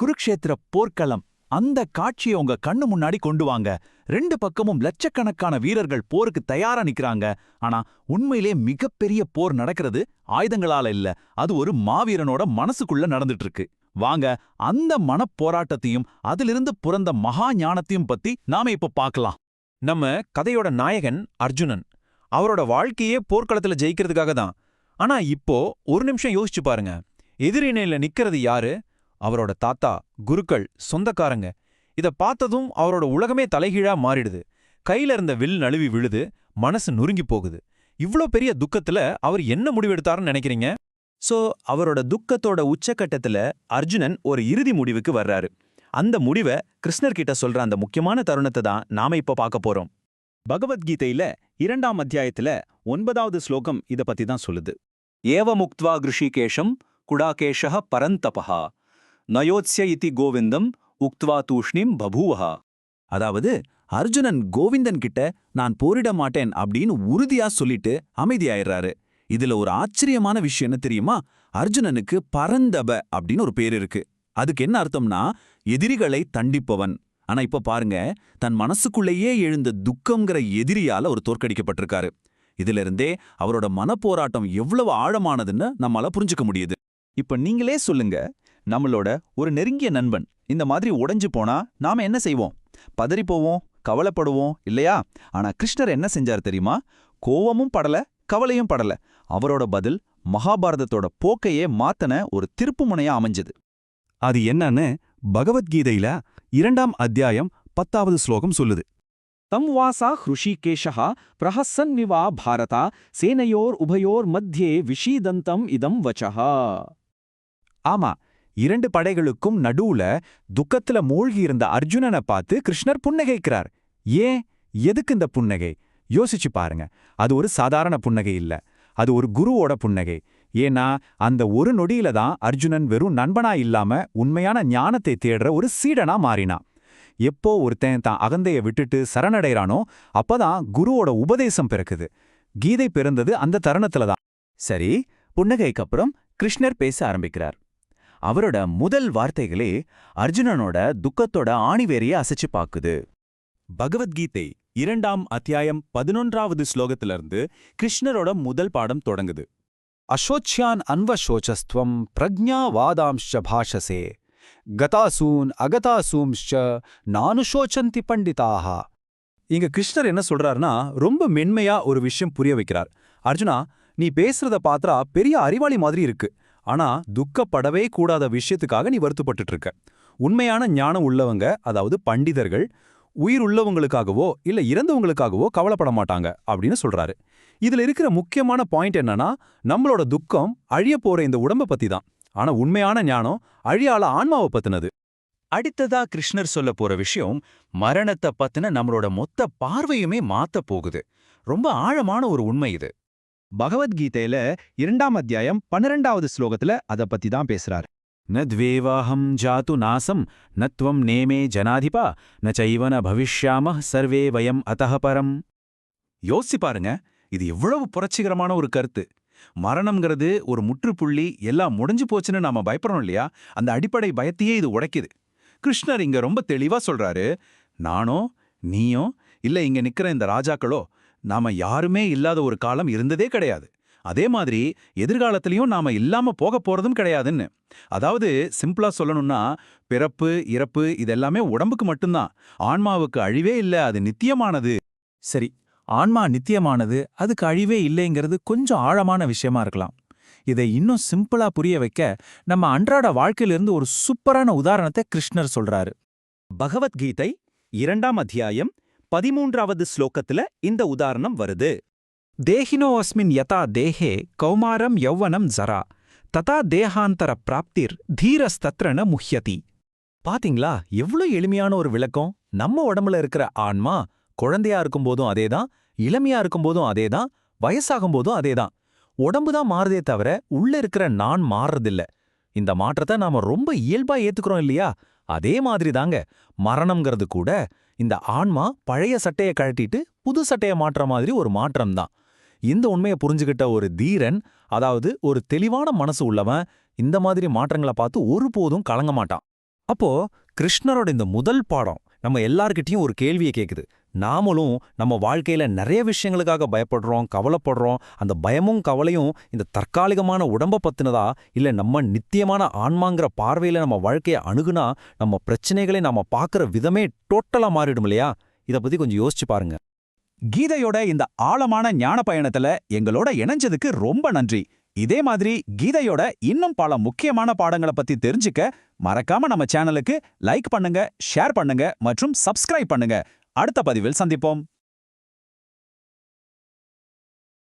குருக்ஷேத்திர போர்க்களம் அந்த காட்சியை உங்க கண்ணு முன்னாடி கொண்டு வாங்க. ரெண்டு பக்கமும் லட்சக்கணக்கான வீரர்கள் போருக்கு தயாரா நிக்கறாங்க. ஆனா உண்மையிலே மிகப்பெரிய போர் நடக்கிறது ஆயுதங்களால இல்ல. அது ஒரு மாவீரனோட மனசுக்குள்ள நடந்துட்டு இருக்கு வாங்க அந்த மனப்போராட்டத்தையும் அதிலிருந்து பிறந்த மகா ஞானத்தையும் பத்தி நாம இப்ப பார்க்கலாம் நம்ம கதையோட நாயகன் அர்ஜுனன். அவரோட வாழ்க்கையே போர்க்களத்துல ஜெயிக்கிறதுக்காக தான். ஆனா இப்போ ஒரு நிமிஷம் யோசிச்சு பாருங்க. எதிரிணையில நிக்கிறது யாரு? அவரோட தாத்தா குருக்கள் சொந்தக்காரங்க. இத பார்த்ததும் அவரோட உலகமே தலைகீழா மாறிடுது. கையில இருந்த வில் நழுவி விழுது மனசு நொறுங்கி போகுது. இவ்ளோ பெரிய துக்கத்துல அவர் என்ன முடிவெடுத்தாருன்னு நினைக்கிறீங்க? சோ அவரோட துக்கத்தோட உச்சக்கட்டத்துல அர்ஜுனன் ஒரு இறுதி முடிவுக்கு வர்றாரு. அந்த முடிவை கிருஷ்ணர்கிட்ட சொல்ற அந்த முக்கியமான தருணத்தை தான் நாம இப்ப பார்க்க போறோம். பகவத்கீதையில இரண்டாம் அத்தியாயத்துல ஒன்பதாவது ஸ்லோகம் இத பத்தி தான் சொல்லுது. ஏவ முக்த்வா கிருஷிகேஷம் குடாகேஷः பரந்தபஹா. நயோத்ய இதி கோவிந்தம் உக்த்வா தூஷ்ணிம் பபூவஹா அதாவது அர்ஜுனன் கோவிந்தன் கிட்ட நான் போரிட மாட்டேன் அப்படின்னு உறுதியா சொல்லிட்டு அமைதியாயிடுறாரு. இதுல ஒரு ஆச்சரியமான விஷயம் என்ன தெரியுமா? அர்ஜுனனுக்கு பரந்தப அப்படின்னு ஒரு பேர் இருக்கு. அதுக்கு என்ன அர்த்தம்னா எதிரிகளை தண்டிப்பவன். ஆனா இப்ப பாருங்க தன் மனசுக்குள்ளேயே எழுந்த துக்கம்ங்கிற எதிரியால ஒரு தோற்கடிக்கப்பட்டிருக்காரு. இதிலிருந்தே அவரோட மனப்போராட்டம் எவ்வளவு ஆழமானதுன்னு நம்மால புரிஞ்சுக்க முடியுது. இப்ப நீங்களே சொல்லுங்க நம்மளோட ஒரு நெருங்கிய நண்பன். இந்த மாதிரி உடைஞ்சு போனா நாம என்ன செய்வோம்? பதறி போவோம் கவலைப்படுவோம் இல்லையா? ஆனா கிருஷ்ணர் என்ன செஞ்சார் தெரியுமா? கோவமும் படல கவலையும் படல. அவரோட பதில் மகாபாரதத்தோட போக்கையே மாத்தன ஒரு திருப்புமுனையா அமைஞ்சது. அது என்னன்னு பகவத்கீதையில இரண்டாம் அத்தியாயம் பத்தாவது ஸ்லோகம் சொல்லுது. தம் வாசா ஹ்ருஷிகேஷா பிரஹசன்னிவா பாரதா சேனையோர் உபயோர் மத்தியே விஷீதந்தம் இதம் வச்சஹா. ஆமா இரண்டு படைகளுக்கும் நடுவுல துக்கத்துல மூழ்கி இருந்த அர்ஜுனனை பார்த்து கிருஷ்ணர் புன்னகைக்கிறார். ஏன்? எதுக்கு இந்த புன்னகை? யோசிச்சு பாருங்க. அது ஒரு சாதாரண புன்னகை இல்ல. அது ஒரு குருவோட புன்னகை. ஏன்னா அந்த ஒரு நொடியில தான் அர்ஜுனன் வெறும் நண்பனா இல்லாம உண்மையான ஞானத்தை தேடுற ஒரு சீடனா மாறினான் எப்போ ஒருத்தன் தான் அகந்தைய விட்டுட்டு சரணடைறானோ அப்பதான் குருவோட உபதேசம் பிறக்குது. கீதை பிறந்தது அந்த தருணத்துல தான். சரி புன்னகைக்கு அப்புறம் கிருஷ்ணர் பேச ஆரம்பிக்கிறார். அவரோட முதல் வார்த்தைகளே அர்ஜுனனோட துக்கத்தோட ஆணிவேரிய அசைச்சு பாக்குது. பகவத்கீதை இரண்டாம் அத்தியாயம் பதினொன்றாவது ஸ்லோகத்திலிருந்து கிருஷ்ணரோட முதல் பாடம் தொடங்குது. அசோச்சியான் அன்வசோச்சஸ்துவம் பிரஜ்ஞாவாதாம்ஷ பாஷசே கதாசூன் அகதாசூம்ஷ நானுஷோச்சந்தி பண்டிதாக இங்க கிருஷ்ணர் என்ன சொல்றாருன்னா ரொம்ப மென்மையா ஒரு விஷயம் புரிய வைக்கிறார். அர்ஜுனா நீ பேசுறத பாத்திரா பெரிய அறிவாளி மாதிரி இருக்கு. ஆனா துக்கப்படவே கூடாத விஷயத்துக்காக நீ வருத்தப்பட்டுட்டு இருக்க உண்மையான ஞானம் உள்ளவங்க அதாவது பண்டிதர்கள் உயிர் உள்ளவங்களுக்காகவோ இல்ல இறந்தவங்களுக்காகவோ கவலைப்பட மாட்டாங்க அப்படின்னு சொல்றாரு. இதுல இருக்கிற முக்கியமான பாயிண்ட் என்னன்னா நம்மளோட துக்கம் அழிய போற இந்த உடம்ப பத்தி தான் ஆனா உண்மையான ஞானம் அழியால ஆன்மாவை பத்தினது. அடுத்ததா கிருஷ்ணர் சொல்ல போற விஷயம் மரணத்தை பத்தின நம்மளோட மொத்த பார்வையுமே மாத்த போகுது. ரொம்ப ஆழமான ஒரு உண்மை இது. பகவத்கீதையில இரண்டாம் அத்தியாயம் பன்னிரெண்டாவது ஸ்லோகத்துல அத பத்தி தான் பேசுறாரு. ந த்வேவாஹம் ஜாத்து நாசம் நத்வம் நேமே ஜனாதிபா ந சைவன பவிஷ்யாம சர்வே வயம் அத்தः பரம் பாருங்க இது எவ்வளவு புரட்சிகரமான ஒரு கருத்து. மரணம்ங்கிறது ஒரு முற்றுப்புள்ளி எல்லாம் முடிஞ்சு போச்சுன்னு நாம பயப்படுறோம் இல்லையா? அந்த அடிப்படை பயத்தையே இது உடைக்குது. கிருஷ்ணர் இங்க ரொம்ப தெளிவா சொல்றாரு நானோ நீயோ இல்ல இங்க நிக்கிற இந்த ராஜாக்களோ நாம யாருமே இல்லாத ஒரு காலம் இருந்ததே கிடையாது. அதே மாதிரி எதிர்காலத்திலையும் நாம இல்லாம போக போறதும் கிடையாதுன்னு. அதாவது சிம்பிளா சொல்லணும்னா பிறப்பு இறப்பு இதெல்லாமே உடம்புக்கு மட்டும்தான். ஆன்மாவுக்கு அழிவே இல்ல அது நித்தியமானது. சரி ஆன்மா நித்தியமானது அதுக்கு அழிவே இல்லைங்கிறது கொஞ்சம் ஆழமான விஷயமா இருக்கலாம். இதை இன்னும் சிம்பிளா புரிய வைக்க நம்ம அன்றாட வாழ்க்கையிலிருந்து ஒரு சூப்பரான உதாரணத்தை கிருஷ்ணர் சொல்றாரு. பகவத்கீதை இரண்டாம் அத்தியாயம் பதிமூன்றாவது ஸ்லோகத்துல இந்த உதாரணம் வருது. தேஹினோ அஸ்மின் யதா தேஹே கௌமாரம் யௌவனம் ஜரா. ததா தேகாந்தர பிராப்திர் தீரஸ்தத்ரன முஹ்யதி. பாத்தீங்களா? எவ்வளவு எளிமையான ஒரு விளக்கம். நம்ம உடம்புல இருக்கிற ஆன்மா குழந்தையா இருக்கும்போதும் அதேதான் இளமையா இருக்கும்போதும் அதேதான் வயசாகும்போதும் அதேதான். உடம்பு தான் மாறுதே தவிர உள்ள இருக்கிற நான் மாறுறதில்ல. இந்த மாற்றத்தை நாம ரொம்ப இயல்பா ஏத்துக்கிறோம் இல்லையா? அதே மாதிரி தாங்க மரணம்ங்கிறது கூட இந்த ஆன்மா பழைய சட்டைய கழட்டிட்டு புது சட்டையை மாற்ற மாதிரி ஒரு மாற்றம் தான் இந்த உண்மையை புரிஞ்சுகிட்ட ஒரு தீரன் அதாவது ஒரு தெளிவான மனசு உள்ளவன் இந்த மாதிரி மாற்றங்களை பார்த்து ஒருபோதும் கலங்க மாட்டான். அப்போ கிருஷ்ணரோட இந்த முதல் பாடம் நம்ம எல்லார்கிட்டயும் ஒரு கேள்வியை கேக்குது. நாமளும் நம்ம வாழ்க்கையில நிறைய விஷயங்களுக்காக பயப்படுறோம் கவலைப்படுறோம். அந்த பயமும் கவலையும் இந்த தற்காலிகமான உடம்ப பத்தினதா? இல்ல நம்ம நித்தியமான ஆன்மாங்கிற பார்வையில நம்ம வாழ்க்கைய அணுகுனா நம்ம பிரச்சனைகளை நாம பார்க்கற விதமே டோட்டலா மாறிடும் இல்லையா? இத பத்தி கொஞ்சம் யோசிச்சு பாருங்க. கீதையோட இந்த ஆழமான ஞான பயணத்துல எங்களோட இணைஞ்சதுக்கு ரொம்ப நன்றி. இதே மாதிரி கீதையோட இன்னும் பல முக்கியமான பாடங்களை பத்தி தெரிஞ்சுக்க மறக்காம நம்ம சேனலுக்கு லைக் பண்ணுங்க ஷேர் பண்ணுங்க மற்றும் சப்ஸ்கிரைப் பண்ணுங்க. அடுத்த பதிவில் சந்திப்போம்.